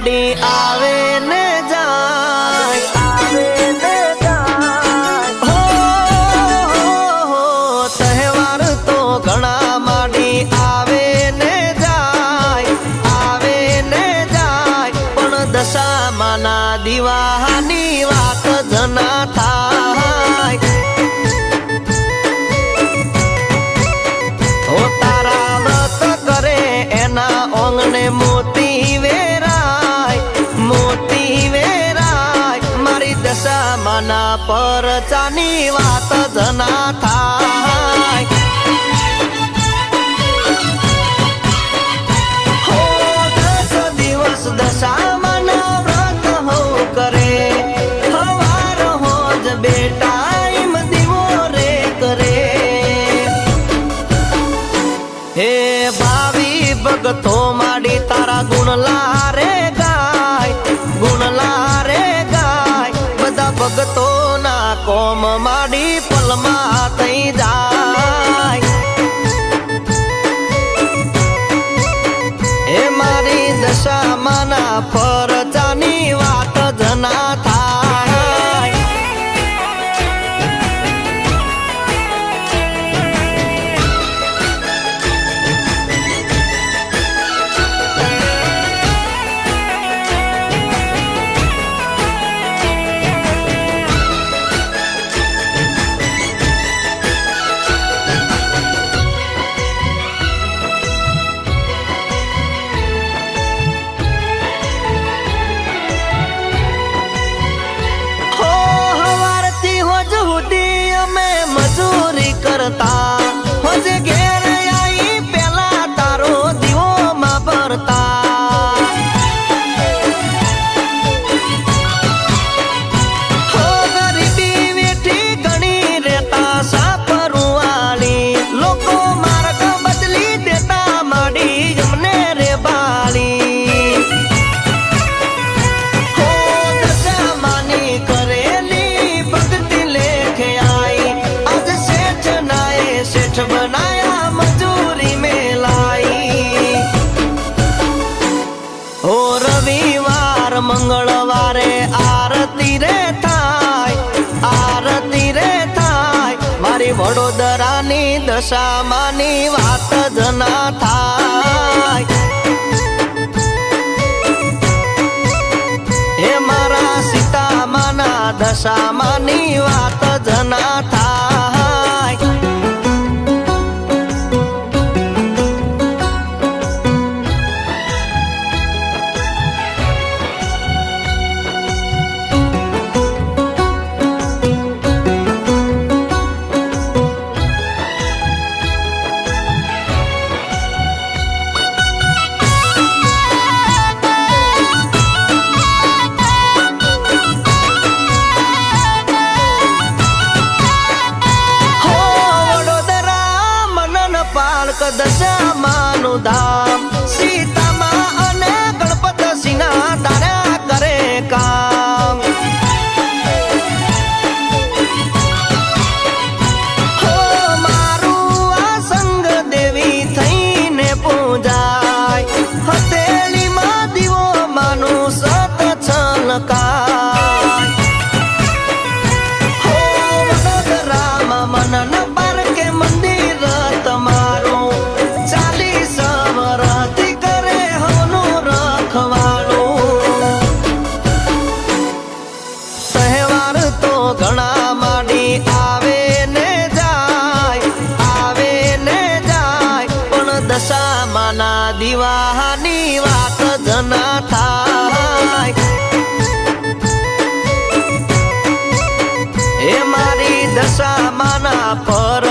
ગાડી આવે ને જાય. આવે ને જાય હો હો તો ઘણા માડી આવે ને જાય, આવે ને જાય. પણ દશામાના દિવાની વાત જના થાય. ના પરચાની વાત જના થાય. હો, દસ દિવસ દશામાં વ્રત હો કરે. હવાર હોજ બેટા ઈમ દીવો રે કરે. હે ભાવી ભગતો માડી તારા ગુણ લાય. કોમ માડી વડોદરાની દશામાની વાત જ ના થાય. એ મારા સીતામાના દશામાં the summer સામાના દીવાની વાત જના થાય. એ મારી દશામાંના પર